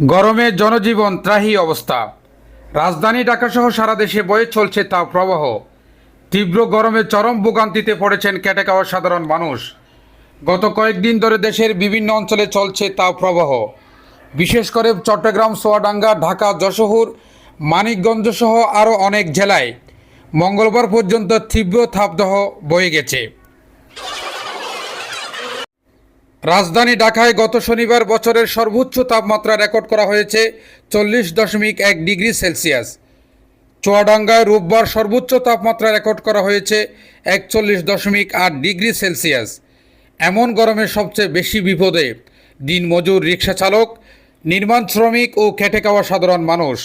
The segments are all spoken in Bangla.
গরমে জনজীবন ত্রাহি অবস্থা। রাজধানী ঢাকাসহ সারা দেশে বয়ে চলছে তা প্রবাহ। তীব্র গরমে চরম ভোগান্তিতে পড়েছেন কেটে খাওয়া সাধারণ মানুষ। গত কয়েকদিন ধরে দেশের বিভিন্ন অঞ্চলে চলছে তা প্রবাহ। বিশেষ করে চট্টগ্রাম, সোয়াডাঙ্গা, ঢাকা, যশোর, মানিকগঞ্জ সহ আরও অনেক জেলায় মঙ্গলবার পর্যন্ত তীব্র তাপদাহ বয়ে গেছে। রাজধানী ঢাকায় গত শনিবার বছরের সর্বোচ্চ তাপমাত্রা রেকর্ড করা হয়েছে চল্লিশ দশমিক এক ডিগ্রি সেলসিয়াস। চুয়াডাঙ্গায় রোববার সর্বোচ্চ তাপমাত্রা রেকর্ড করা হয়েছে একচল্লিশ দশমিক আট ডিগ্রি সেলসিয়াস। এমন গরমে সবচেয়ে বেশি বিপদে। দিনমজুর রিক্সা চালক, নির্মাণ শ্রমিক ও খেটে খাওয়া সাধারণ মানুষ।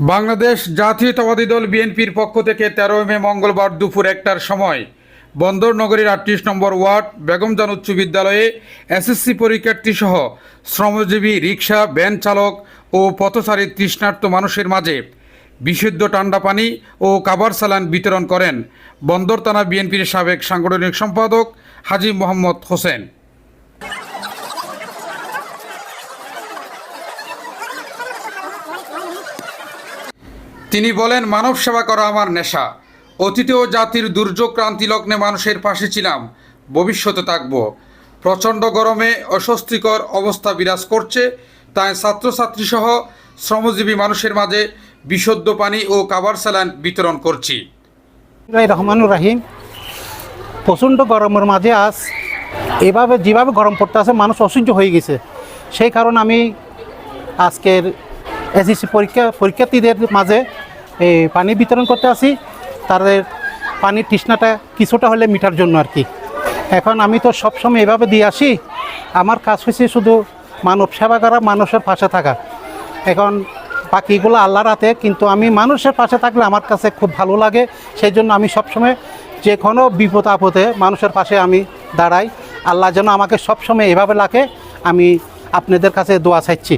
বাংলাদেশ জাতীয়তাবাদী দল বিএনপির পক্ষ থেকে তেরোই মে মঙ্গলবার দুপুর একটার সময় বন্দর নগরীর আটত্রিশ নম্বর ওয়ার্ড, বেগমজান উচ্চ বিদ্যালয়ে এসএসসি পরীক্ষার্থী সহ শ্রমজীবী রিক্সা ভ্যান চালক ও পথচারী তৃষ্ণার্ত মানুষের মাঝে বিশুদ্ধ ঠান্ডা পানি ও কাবার সালান বিতরণ করেন বন্দর থানা বিএনপির সাবেক সাংগঠনিক সম্পাদক হাজি মোহাম্মদ হোসেন। তিনি বলেন, মানব সেবা করা আমার নেশা। অতীতেও জাতির দুর্যোগ ক্রান্তি লগ্নে মানুষের পাশে ছিলাম, ভবিষ্যতে থাকব। প্রচণ্ড গরমে অস্বস্তিকর অবস্থা বিরাজ করছে, তাই ছাত্রছাত্রী সহ শ্রমজীবী মানুষের মাঝে বিশুদ্ধ পানি ও কাবার স্যালান বিতরণ করছি। রহমানুর রাহিম। প্রচণ্ড গরমের মাঝে আজ এভাবে যেভাবে গরম পড়তে আছে, মানুষ অসহ্য হয়ে গেছে। সেই কারণে আমি আজকের এসএসসি পরীক্ষা, পরীক্ষার্থীদের মাঝে পানি বিতরণ করতে আসি। তাদের পানির তৃষ্ণাটা কিছুটা হলে মিটার জন্য আর কি। এখন আমি তো সবসময় এভাবে দিয়ে আসি। আমার কাজ হয়েছে শুধু মানব সেবা করা, মানুষের পাশে থাকা। এখন বাকিগুলো আল্লাহর হাতে, কিন্তু আমি মানুষের পাশে থাকলে আমার কাছে খুব ভালো লাগে। সেই জন্য আমি সবসময় যে কোনো বিপদ আপদে মানুষের পাশে আমি দাঁড়াই। আল্লাহ যেন আমাকে সবসময় এভাবে লাগে আমি আপনাদের কাছে দোয়া চাইছি।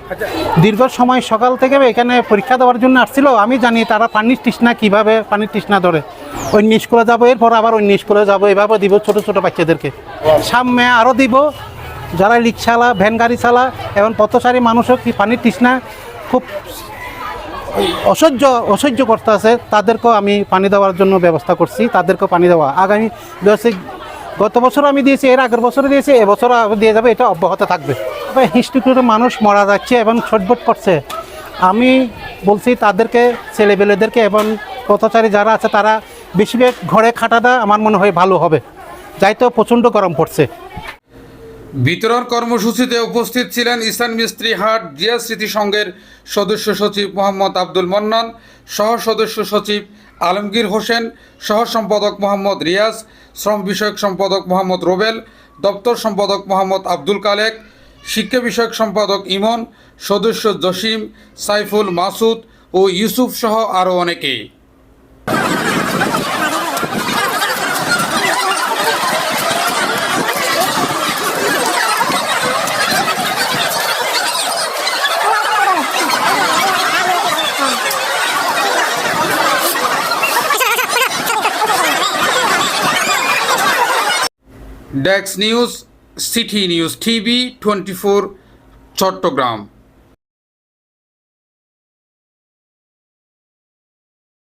দীর্ঘ সময় সকাল থেকে এখানে পরীক্ষা দেওয়ার জন্য আসছিল, আমি জানি তারা পানির তৃষ্ণা কীভাবে পানির তৃষ্ণা ধরে। অন্য স্কুলে যাব, এরপর আবার অন্য স্কুলে যাব, এভাবে দিব ছোটো ছোটো বাচ্চাদেরকে। সামনে আরও দিব, যারা রিক্সাওয়ালা, ভ্যান গাড়ি চালা এবং পথচারী মানুষও কি পানির তৃষ্ণা খুব অসহ্য অসহ্য করতে আছে, তাদেরকেও আমি পানি দেওয়ার জন্য ব্যবস্থা করছি, তাদেরকেও পানি দেওয়া। আগামী গত বছর আমি দিয়েছি, এর আগের বছরে দিয়েছি এবছর দিয়ে যাবে, এটা অব্যাহত থাকবে। হিস্ট্রি করে মানুষ মারা যাচ্ছে এবং ছটবট করছে। আমি বলছি তাদেরকে ছেলেবেলেদেরকে এবং পথচারী যারা আছে তারা বেশিরভাগ ঘরে খাটাটা আমার মনে হয় ভালো হবে। যাই তো প্রচণ্ড গরম পড়ছে। বিতরণ কর্মসূচিতে উপস্থিত ছিলেন ইসান মিস্ত্রি হাট জিয়া স্মৃতি সংঘের সদস্য সচিব মোহাম্মদ আব্দুল মন্নান, সহ সদস্য সচিব আলমগীর হোসেন, সহ সম্পাদক মোহাম্মদ রিয়াজ, শ্রম বিষয়ক সম্পাদক মোহাম্মদ রোবেল, দপ্তর সম্পাদক মোহাম্মদ আব্দুল কালেক শিক্ষা বিষয়ক সম্পাদক ইমন, সদস্য জসিম, সাইফুল মাসুদ ও ইউসুফ সহ আরও অনেকে। ডেক্স news city news TV twenty four Chittagong.